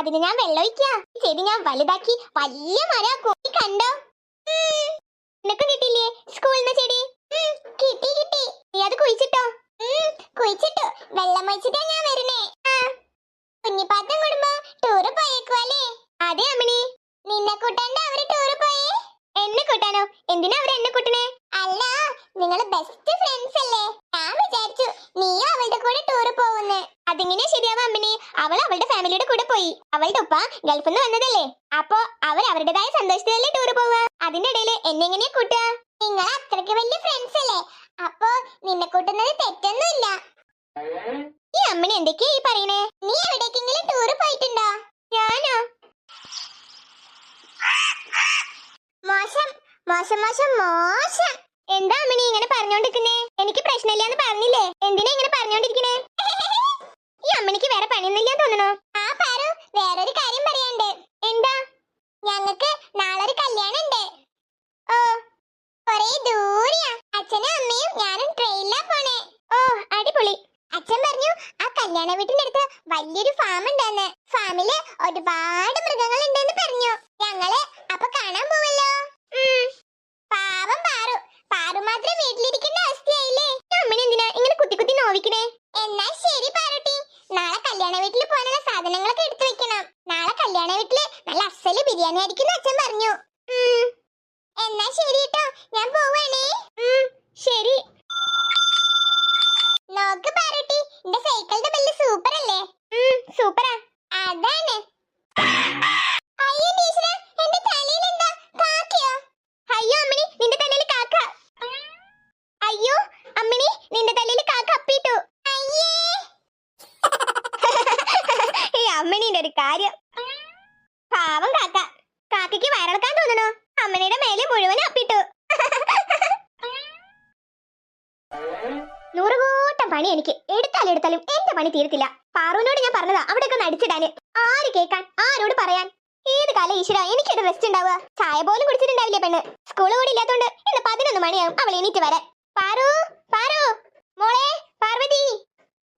അതിന് ഞാൻ വെള്ളമൊഴിക്കാ. ചെടി ഞാൻ വലുതാക്കി വലിയ മരാക്കും കണ്ടോ. നിനക്ക് കിട്ടില്ലേ സ്കൂളിൽ നിന്ന് ചെടി കിട്ടി കിട്ടി. നീ അത് കുഴിച്ചിട്ടോ? കുഴിച്ചിട്ടു. വെള്ളം ഒഴിച്ചിട്ടാ ഞാൻ വരുന്നേ ആ കുഞ്ഞിപ്പാത്തം കുടുംബം ടൂറ് പോയേക്കുവല്ലേ അതെ അമ്മിണി നിന്നെ കൂട്ടാണ്ട് അവർ ടൂറ് പോയേ എന്നെ കൂട്ടാനോ എന്തിനാ അവർ എന്നെ കൂട്ടണേ അല്ല നിങ്ങൾ ബെസ്റ്റ് ഫ്രണ്ട്സ് അല്ലേ ഞാൻ വിചാരിച്ചു നീയും അവളുടെ കൂടെ ടൂറ് പോകുന്നു അതെങ്ങനെയാ ശരിയാവാ അമ്മിണി അവൾ അവളുടെ ഫാമിലിയുടെ കൂടെ പോയി. അവളുടെ ഉപ്പ ഗൾഫിൽ നിന്ന് വന്നതല്ലേ? അപ്പൊ അവർ അവരുടേതായ സന്തോഷത്തിലല്ലേ ടൂർ പോവുക? അതിന്റെ ഇടയിൽ എന്നെ എങ്ങനെയാ കൂട്ടുക? നിങ്ങൾ അത്രയ്ക്ക് വലിയ ഫ്രണ്ട്സ് അല്ലേ? അപ്പൊ നിന്നെ കൂട്ടുന്നത് തെറ്റൊന്നുമില്ല. ഈ അമ്മണി എന്തൊക്കെയാ ഈ പറയണേ? നീ എവിടേക്കെങ്കിലും ടൂർ പോയിട്ടുണ്ടോ? ഞാനോ? മോശം മോശം മോശം മോശം. എന്താ അമ്മണി ഇങ്ങനെ പറഞ്ഞോണ്ടിരിക്കുന്നേ? എനിക്ക് പ്രശ്നമില്ല എന്ന് പറഞ്ഞില്ലേ? എന്തിനാ ഇങ്ങനെ പറഞ്ഞോണ്ടിരിക്കണേ? അമ്മണിക്ക് വേറെ പണിയൊന്നുമില്ല തോന്നുന്നു ആ പാറു വേറൊരു കാര്യം പറയാണ്ട് എന്താ? ഞങ്ങക്ക് നാളെ ഒരു കല്യാണം ഉണ്ട് ഓ കൊറേ ദൂരെയാ. അച്ഛനും അമ്മയും ഞാനും ട്രെയിനിലാ പോണേ. ഓ അടിപൊളി. അച്ഛൻ പറഞ്ഞു ആ കല്യാണ അടുത്ത് വലിയൊരു ഫാം ഉണ്ടെന്ന്. ഫാമിൽ ഒരുപാട് മൃഗങ്ങൾ ഉണ്ടെന്ന് പറഞ്ഞു. ഞങ്ങൾ അപ്പൊ കാണാൻ പോവല്ലോ. പാവം പാറു. പാറു മാത്രം വീട്ടിലിരിക്കുന്ന അവസ്ഥയായില്ലേ? അമ്മനെ എന്തിനാ ഇങ്ങനെ കുത്തി കുത്തി നോവിക്കണേ? എന്നാ ശരി പാറുട്ടി നാളെ കല്യാണ വീട്ടിൽ പോകാനുള്ള സാധനങ്ങളൊക്കെ എടുത്തു വെക്കണം നാളെ കല്യാണ വീട്ടിൽ നല്ല അസൽ ബിരിയാണി ആയിരിക്കും അച്ഛൻ പറഞ്ഞു. എന്നാ ശരി കേട്ടോ ഞാൻ പോവാണേ. ശരി. നോക്ക് പാറുട്ടി എന്റെ സൈക്കിളിന്റെ ബെല്ല് സൂപ്പർ അല്ലേ സൂപ്പറാ. അതാണ്. അമ്മിണിന്റെ ഒരു കാര്യം. പാവം കാക്ക. കാക്കയ്ക്ക് വയറിളക്കാൻ തോന്നണു? അമ്മനയുടെ മേലെ മുഴുവൻ അപ്പിട്ടു. നൂറുകൂട്ടം പണി എനിക്ക്. എടുത്താലും എടുത്താലും എന്റെ പണി തീരത്തില്ല. പാറുവിനോട് ഞാൻ പറഞ്ഞതാ അവിടെയൊക്കെ നടിച്ചിടാന് ആര് കേൾക്കാൻ? ആരോട് പറയാൻ? ഏത് കാലം ഈശ്വര എനിക്കൊരു റെസ്റ്റ് ഉണ്ടാവുക? ചായ പോലും കുടിച്ചിട്ടുണ്ടാവില്ലേ പെണ്ണ്. സ്കൂൾ കൂടി ഇല്ലാത്തോണ്ട് ഇന്ന് പതിനൊന്ന് മണിയാവും അവൾ എണീറ്റ് വരാൻ. പാറു പാറു. മോളെ പാർവതി.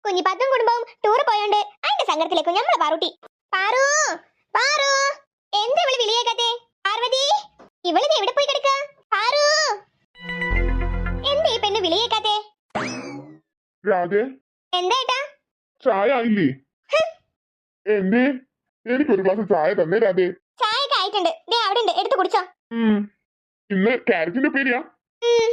കുഞ്ഞിപ്പാത്തും കുടുംബവും ടൂർ പോയോണ്ട് അതിന്റെ സങ്കടത്തിലേക്കും ഞമ്മൾ പാറുട്ടി. പാറു പാറു. എന്താ ഇവൾ വിളിയേക്കാത്തെ പാർവതി ഇവൾ ദേ എവിടെ പോയി കിടക്കാ? പാറു എന്താ ഈ പെണ്ണ് വിളിയേക്കാത്തെ രാധേ. എന്താ ഏട്ടാ? ചായ ആയില്ലേ? എന്തേ? എനിക്കൊരു ഗ്ലാസ് ചായ തന്നേ രാധേ. ചായ ആയിട്ടുണ്ട്. ദേ അവിടെ ഉണ്ട് എടുത്ത് കുടിച്ചോ. ഉം. ഇന്ന് ക്യാരറ്റിന്റെ പേരിയാ ഉം.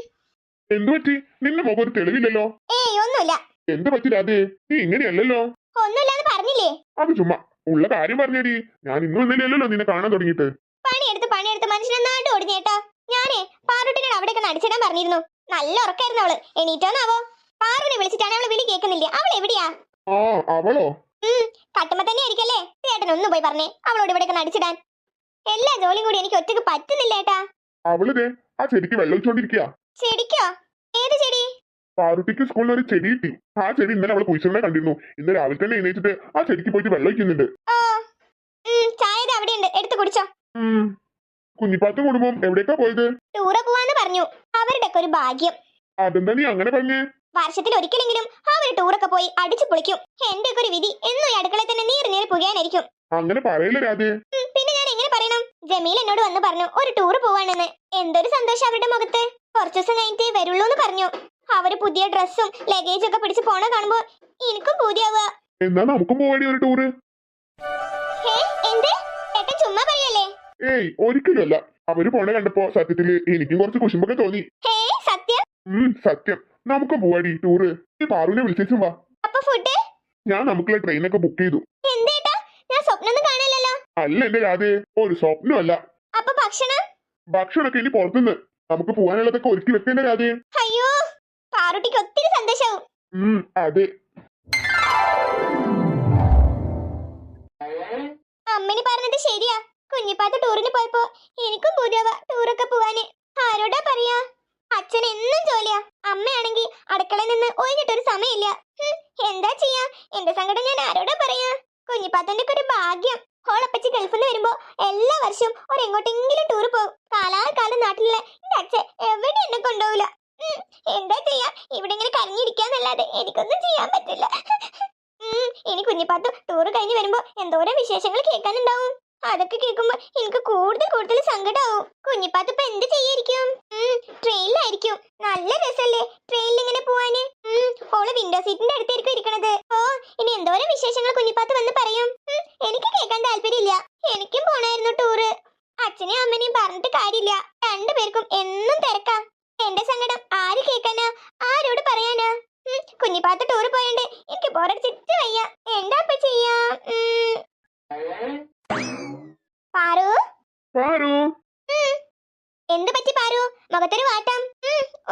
എന്തു പറ്റി? നിന്റെ മുഖം ഒരു തെളിവില്ലല്ലോ. ഏയ് ഒന്നുമില്ല. എന്ത് പറ്റി രാധേ? നീ ഇങ്ങനെയല്ലല്ലോ. ഒന്നുമില്ലാന്ന് പറഞ്ഞില്ലേ? അത് ചുമ്മാ. ഉള്ള കാര്യം പറഞ്ഞേടി. ഞാൻ ഇന്നും ഇന്നലെയല്ലല്ലോ നിന്നെ കാണാൻ തുടങ്ങിയിട്ട്. പണിയെടുത്ത് പണിയെടുത്ത് മനുഷ്യനെ നാട്ട് ഓടിഞ്ഞേട്ടോ. ഞാനേ പാറുട്ടിനോട് അവിടെയൊക്കെ നടിച്ചിടാൻ പറഞ്ഞിരുന്നു. നല്ല ഉറക്കായിരുന്നു അവൾ. എണീറ്റോന്നാവോ? പാറുവിനെ വിളിച്ചിട്ടാണ് അവൾ വിളി കേൾക്കുന്നില്ല? അവൾ എവിടെയാ? ആ അവളോ? കട്ടുമ്പോ തന്നെ ആയിരിക്കല്ലേ? ചേട്ടൻ ഒന്ന് പോയി പറഞ്ഞേ അവളോട് ഇവിടെയൊക്കെ നടിച്ചിടാൻ. എല്ലാ ജോലിയും കൂടി എനിക്ക് ഒറ്റയ്ക്ക് പറ്റുന്നില്ല ഏട്ടാ. അവൾ ദേ ആ ചെടിക്ക് വെള്ളം ഒഴിച്ചോണ്ടിരിക്കുക ചെടിക്കോ? പാറുട്ടിക്ക് സ്കൂളിൽ ഒരു ചെടി കിട്ടി. ആ ചെടി ഇന്നലെ അവൾ കുഴിച്ചിടനെ കണ്ടിരുന്നു. ഇന്ന് രാവിലെ തന്നെ എണീച്ചിട്ട് ആ ചെടിക്ക് പോയിട്ട് വെള്ളം ഒഴിക്കുന്നുണ്ട്. കുഞ്ഞിപ്പാത്ത ചായ അവിടെയുണ്ട്. എടുത്ത് കുടിച്ചോ. കുഞ്ഞിപ്പാത്തും കുടുംബം എവിടേക്കാ പോയത്? ടൂറ് പോവാന്ന് പറഞ്ഞു. അവരുടെ ഒരു ഭാഗ്യം. അതെന്താ നീ അങ്ങനെ പറഞ്ഞേ? വർഷത്തിൽ ഒരിക്കലെങ്കിലും അവർ ടൂറൊക്കെ പോയി അടിച്ചു പൊളിക്കും. എന്റെ ഒരു വിധി എന്നും ഈ അടുക്കളയിൽ തന്നെ നീറി നീറി പുകയാനായിരിക്കും. അങ്ങനെ പറയില്ല രാധേ? പിന്നെ ഞാൻ എങ്ങനെ പറയണം? ജമീൽ എന്നോട് വന്ന് പറഞ്ഞു ഒരു ടൂർ പോവാണെന്ന്. എന്തൊരു സന്തോഷം അവരുടെ മുഖത്ത്. കുറച്ചു ദിവസം കഴിഞ്ഞിട്ടേ വരുള്ളൂ എന്ന് പറഞ്ഞു. അവർ പുതിയ ഡ്രസ്സും ലഗേജ് ഒക്കെ പിടിച്ച് പോണ കാണുമ്പോ എനിക്കും പൂതിയാവുക. എന്നാ നമുക്കും പോവാടി ഒരു ടൂറ് ഹേ എന്ത്? ചേട്ടൻ ചുമ്മാ പറയല്ലേ? ഏയ് ഒരിക്കലുമല്ല. അവർ പോണ കണ്ടപ്പോ സത്യത്തിൽ എനിക്കും കുറച്ച് കുശുമ്പൊക്കെ തോന്നി. സത്യം? ഉം സത്യം. നമുക്ക് പോവാടി ടൂറ് ഈ പാറുവിനെ വിളിച്ചേച്ചും വാ. അപ്പൊ ഫുഡ് ഞാൻ നമുക്കുള്ള ട്രെയിനൊക്കെ ബുക്ക് ചെയ്തു. എന്തേട്ടാ ഞാൻ സ്വപ്നം കാണില്ലല്ലോ അല്ല എന്റെ രാധേ ഒരു സ്വപ്നമല്ല. അപ്പൊ ഭക്ഷണം? ഭക്ഷണമൊക്കെ ഇനി പുറത്തുനിന്ന്. നമുക്ക് പോവാനുള്ളതൊക്കെ ഒരുക്കി വെക്കേണ്ട രാധേ. അയ്യോ പാറുട്ടിക്ക് ഒത്തിരി സന്തോഷവും. അമ്മിനി അതെ. പറഞ്ഞത് ശരിയാ. കുഞ്ഞിപ്പാത്ത ടൂറിന് പോയപ്പോ എനിക്കും പുതിയവ ടൂറൊക്കെ പോവാന്. ആരോടാ പറയാ? അച്ഛൻ എന്നും ജോലിയാ. അമ്മയാണെങ്കി അടുക്കളയിൽ നിന്ന് ഒഴിഞ്ഞിട്ടൊരു സമയമില്ല. എന്താ ചെയ്യാ? എന്റെ സങ്കടം ഞാൻ ആരോടാ പറയാ? കുഞ്ഞിപ്പാത്തന്റെ ഒരു ഭാഗ്യം. ഹോളപ്പച്ചി ഗൾഫിൽ നിന്ന് വരുമ്പോ എല്ലാ വർഷവും ഒരു എങ്ങോട്ടെങ്കിലും ടൂർ പോകും. കാലാകാലം നാട്ടിലുള്ള എന്റെ അച്ഛൻ എവിടെ എന്നെ കൊണ്ടുപോകില്ല എന്താ ചെയ്യാ? ഇവിടെ ഇങ്ങനെ കരഞ്ഞിരിക്കാന്നല്ലാതെ എനിക്കൊന്നും ചെയ്യാൻ പറ്റില്ല. ഇനി കുഞ്ഞിപ്പാത്തു ടൂർ കഴിഞ്ഞ് വരുമ്പോ എന്തോരം വിശേഷങ്ങൾ കേൾക്കാനുണ്ടാവും. അതൊക്കെ കേൾക്കുമ്പോ എനിക്ക് കൂടുതൽ കൂടുതൽ സങ്കടാവും. കുഞ്ഞിപ്പാത്ത് ഇപ്പൊ എന്ത് ചെയ്യായിരിക്കും? ട്രെയിനിലായിരിക്കും നല്ല രസല്ലേ ട്രെയിനിൽ ഇങ്ങനെ പോവാന്? ഓൾ വിൻഡോ സീറ്റിന്റെ അടുത്തായിരിക്കും ഇരിക്കണത്. ഓ ഇനി എന്തോരം വിശേഷങ്ങൾ കുഞ്ഞിപ്പാത്ത് വന്ന് പറയും? എനിക്ക് കേൾക്കാൻ താല്പര്യമില്ല. എനിക്കും പോണായിരുന്നു ടൂറ് അച്ഛനെയും അമ്മനെയും പറഞ്ഞിട്ട് കാര്യമില്ല. രണ്ടുപേർക്കും എന്നും തിരക്കാം. എന്റെ സങ്കടം ആര് കേക്കാനാ? ആരോട് പറയാനാ? കുഞ്ഞിപ്പാത്ത ടൂർ പോയണ്ട് എനിക്ക് ബോറടിച്ചിട്ട് വയ്യ. എന്താ ചെയ്യാ? പാറു? പാറു. എന്ത് പറ്റി പാറു? മുഖത്തൊരു വാട്ടം.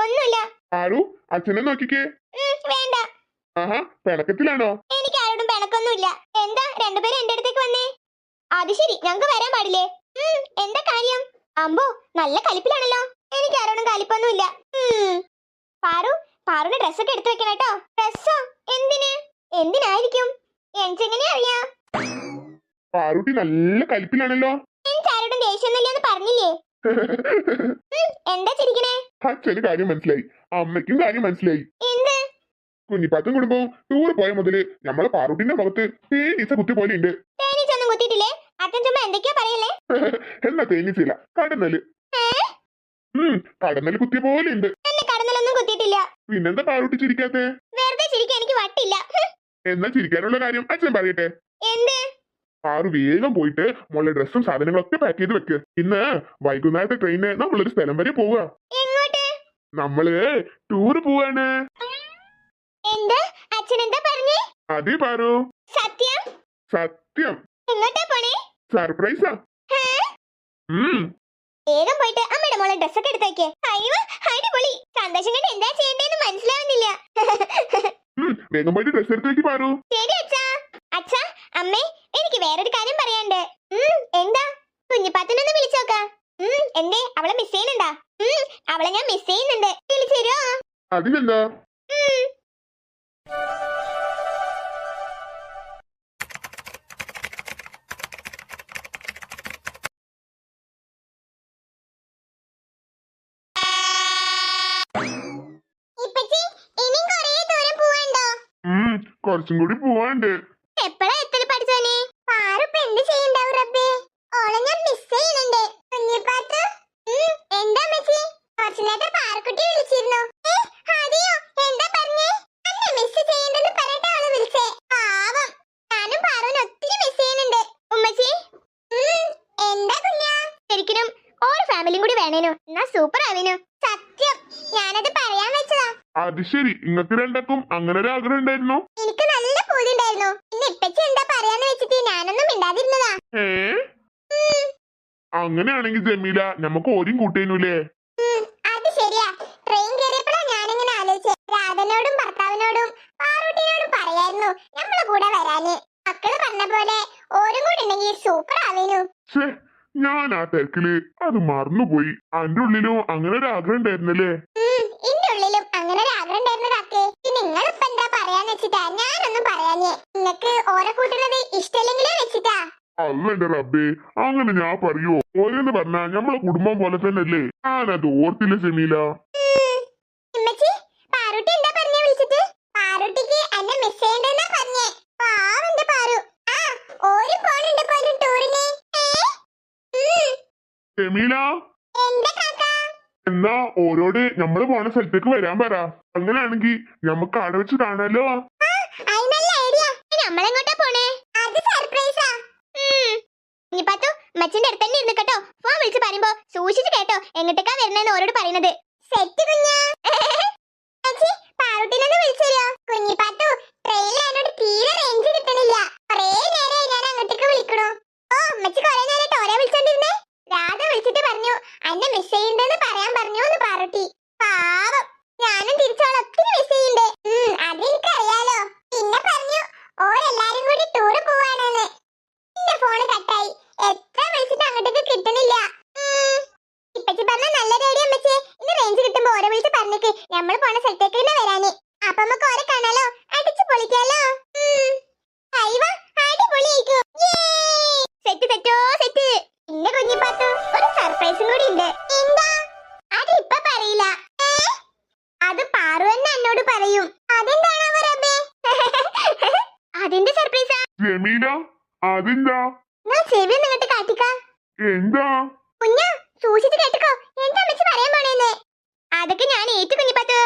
ഒന്നുമില്ല. പാറു അച്ഛനെ നോക്കിക്കേ. വേണ്ട. ആഹാ പിണക്കത്തിലാണോ? എനിക്ക് ആരോടും പിണക്കൊന്നുമില്ല. എന്താ രണ്ടുപേരും എന്റെ അടുത്തേക്ക് വന്നേ? അത് ശരി ഞങ്ങക്ക് വരാൻ പാടില്ലേ? എന്താ കാര്യം? അമ്പോ നല്ല കലിപ്പിലാണല്ലോ. എനിക്ക് ആരോടും കലിപ്പൊന്നുമില്ല ഇല്ല. പാറു പാറുടെ ഡ്രസ്സൊക്കെ എടുത്തു വെക്കണം കേട്ടോ. ഡ്രസ്സോ എന്തിന്? എന്തിനായിരിക്കും? എനിക്കെങ്ങനെ അറിയാം? പാറുട്ടി നല്ല കലിപ്പിലാണല്ലോ. എനിക്ക് ആരോടും ദേഷ്യമൊന്നുമില്ലെന്ന് പറഞ്ഞില്ലേ? എന്താ ചിരിക്കണേ? അച്ഛന് കാര്യം മനസ്സിലായി. അമ്മയ്ക്കും കാര്യം മനസ്സിലായി. എന്ത്? കുഞ്ഞിപ്പാത്തും കുടുംബവും ടൂർ പോയ മുതൽ നമ്മളെ പാറുട്ടിന്റെ മുഖത്ത് തേനീച്ച കുത്തി പോലെ ഉണ്ട് തേനീച്ചൊന്നും കുത്തിയിട്ടില്ലേ? അച്ഛൻ ചുമ്മാ എന്തൊക്കെയാ പറയല്ലേ? എന്നാ തേനീച്ചയില്ല കടന്നൽ ഉം കടന്നൽ കുത്തിയ പോലെ ഉണ്ട് എന്നെ കടന്നലൊന്നും കുത്തിയിട്ടില്ല. പിന്നെന്താ പാറുട്ടി ചിരിക്കാത്തെ? വെറുതെ ചിരിക്കാൻ എനിക്ക് വട്ടില്ല. എന്നാ ചിരിക്കാനുള്ള കാര്യം അച്ഛൻ പറയട്ടെ. എന്ത്? പാറു വേഗം പോയിട്ട് മോളെ ഡ്രസ്സും സാധനങ്ങളൊക്കെ പാക്ക് ചെയ്ത് വെക്ക്. ഇന്ന് വൈകുന്നേരത്തെ ട്രെയിന് നമ്മളൊരു സ്ഥലം വരെ പോവുക എങ്ങോട്ട്? നമ്മൾ ടൂറ് പോവാണ്. എന്ത്? അച്ഛൻ എന്താ പറഞ്ഞേ? അതെ പാറു. സത്യം? സത്യം. എങ്ങോട്ടാ പോണേ? സർപ്രൈസാ? ഉം. വേഗം പോയിട്ട് അമ്മയുടെ മോളെ ഡ്രസ്സൊക്കെ എടുത്തേക്കേ. അയ്യോ അടിപൊളി. സന്തോഷം കൊണ്ട് എന്താ ചെയ്യേണ്ടതെന്ന് മനസ്സിലാവുന്നില്ല. വേഗം പോയിട്ട് ഡ്രസ് എടുത്തേക്ക് പാറു. ശരി അച്ഛാ. അച്ഛാ അമ്മേ എനിക്ക് വേറൊരു കാര്യം പറയാണ്ട് എന്താ? കുഞ്ഞിപ്പാത്തനൊന്ന് വിളിച്ചോക്ക എന്തേ? അവളെ മിസ് ചെയ്യുന്നുണ്ടാ? അവളെ ഞാൻ മിസ് ചെയ്യുന്നുണ്ട്. വിളിച്ചു തരുമോ അതിനെന്താ? കുറച്ചും കൂടി പോവാണ്ട് എപ്പോഴാ എത്തൽ പഠിച്ചോനെ? പാറുപ്പൊ എന്ത് ചെയ്യണ്ടാവും റബ്ബേ? ഓളെ ഞാൻ miss ചെയ്യുന്നുണ്ട്. കുഞ്ഞിപ്പാത്തു? ഉം, എന്താ അമ്മച്ചി? കുറച്ച് നേരത്തെ പാറുക്കുട്ടി വിളിച്ചിരുന്നു. അതെയോ? എന്താ പറഞ്ഞേ? അന്നെ പറഞ്ഞിട്ടാ അവൾ വിളിച്ചേ. പാവം. ഞാനും പാറുവിനെ ഒത്തിരി ചെയ്യുന്നുണ്ട്. ഉമ്മച്ചി? എന്താ കുഞ്ഞാ? ശരിക്കും ഓരോ ഫാമിലിയും കൂടി വേണേനു എന്നാ സൂപ്പർ ആവേനു സത്യം ഞാനത് പറയാൻ വെച്ചതാ അത് ശരി ഇങ്ങക്ക് രണ്ടാക്കും അങ്ങനെ ഒരു ആഗ്രഹം ഉണ്ടായിരുന്നു എനിക്ക് നല്ല പൂതി ഉണ്ടായിരുന്നു ഇന്ന് ഇപ്പച്ചി എന്താ പറയാന്ന് വെച്ചിട്ട് ഞാനൊന്നും മിണ്ടാതിരുന്നതാ. ഏ? അങ്ങനെയാണെങ്കിൽ ജമീല നമുക്ക് ഓരും കൂട്ടേനുല്ലേ? അത് ശരിയാ. ട്രെയിൻ കയറിയപ്പോഴാ ഞാനിങ്ങനെ ആലോചിച്ചത് രാധനോടും ഭർത്താവിനോടും പാറൂട്ടിനോടും പറയായിരുന്നു നമ്മളെ കൂടെ വരാന്. മക്കൾ പറഞ്ഞ പോലെ ഓരും കൂടെ ഉണ്ടെങ്കിൽ സൂപ്പർ ആവേനു. ഞാൻ ആ തിരക്കിൽ. അത് മറന്നുപോയി. അന്റെ ഉള്ളിലും അങ്ങനെ ഒരു ആഗ്രഹം ഉണ്ടായിരുന്നല്ലേ ഉം, ഇന്റെ ഉള്ളിലും അങ്ങനെ ഒരു ആഗ്രഹം ഉണ്ടായിരുന്നു കാക്കേ നിങ്ങളിപ്പോ എന്താ പറയാന്ന് വെച്ചിട്ടാ? ഞാനൊന്നും പറയാഞ്ഞേ. നിങ്ങക്ക് ഓരോ കൂട്ടുന്നത് ഇഷ്ടമില്ലെങ്കിലേ വെച്ചിട്ടാ? അല്ല എന്റെ റബ്ബേ അങ്ങനെ ഞാൻ പറയോ? ഓരോന്ന് പറഞ്ഞാ നമ്മളെ കുടുംബം പോലെ തന്നെ അല്ലേ ഞാനത് ഓർത്തില്ല ജമീല. ജമീല എന്താ? എന്നാ ഓരോട് നമ്മൾ പോണ സ്ഥലത്തേക്ക് വരാൻ പറ. അങ്ങനെയാണെങ്കി നമുക്ക് അവിടെ വെച്ച് കാണാലോ. ഇരുന്ന് കേട്ടോ. ഫോൺ കേട്ടോ ഓരോട് പറയുന്നത് സെറ്റ് കുഞ്ഞാ. ട്രെയിനിൽ എന്നോട് തീരെ റേഞ്ച് കിട്ടണില്ല കുറേ നേരമായി ഞാൻ അങ്ങോട്ടേക്ക് വിളിക്കണു ഓ അമ്മച്ചി കുറെ നേരമായിട്ട് ഓരോ വിളിച്ചോണ്ടിരുന്നേ രാധ വിളിച്ചിട്ട് പറഞ്ഞു അന്നെ മിസ് ചെയ്യുന്നുണ്ടെന്ന് പറയാൻ പറഞ്ഞു എന്ന് പാറുട്ടി പാവം ഞാനും തിരിച്ചോളെ ഒത്തിരി മിസ് ചെയ്യുന്നുണ്ട് ഉം, അതെനിക്കറിയാലോ പിന്നെ പറഞ്ഞു ഓരെല്ലാരും കൂടി ടൂറ് പോവാണെന്ന് എന്റെ ഫോണ് കട്ടായി എത്ര വിളിച്ചിട്ട് അങ്ങോട്ടേക്ക് കിട്ടണില്ല ഉം. ഇപ്പച്ചി പറഞ്ഞ നല്ല റേഡിയോ അമ്മച്ചി ഇന്ന് റേഞ്ച് കിട്ടുമ്പോ ഓരോ വിളിച്ച് പറഞ്ഞേക്ക് നമ്മൾ പോണ സ്ഥലത്തേക്ക് തന്നെ വരാന്. അപ്പൊ നമുക്ക് ഓരെ കാണാലോ? അടിച്ചു പൊളിക്കാലോ! സെറ്റ് സെറ്റോ സെറ്റ് കുഞ്ഞിപ്പാത്തു ഒരു സർപ്രൈസും കൂടി ഉണ്ട് എന്താ? അത് ഇപ്പൊ പറയില്ല? അത് പാറു തന്നെ എന്നോട് പറയും. അതെന്താണാവോ റബ്ബേ? അതിന്റെ സർപ്രൈസാ ജമീല അതെന്താ? ഞാൻ ചെവി കാട്ടിക്ക. എന്താ? കുഞ്ഞ സൂക്ഷിച്ച് കേട്ടിക്കോ എന്താ അമ്മച്ചി പറയാൻ പോണേന്ന് അതൊക്കെ ഞാൻ ഏറ്റു കുഞ്ഞിപ്പത്തു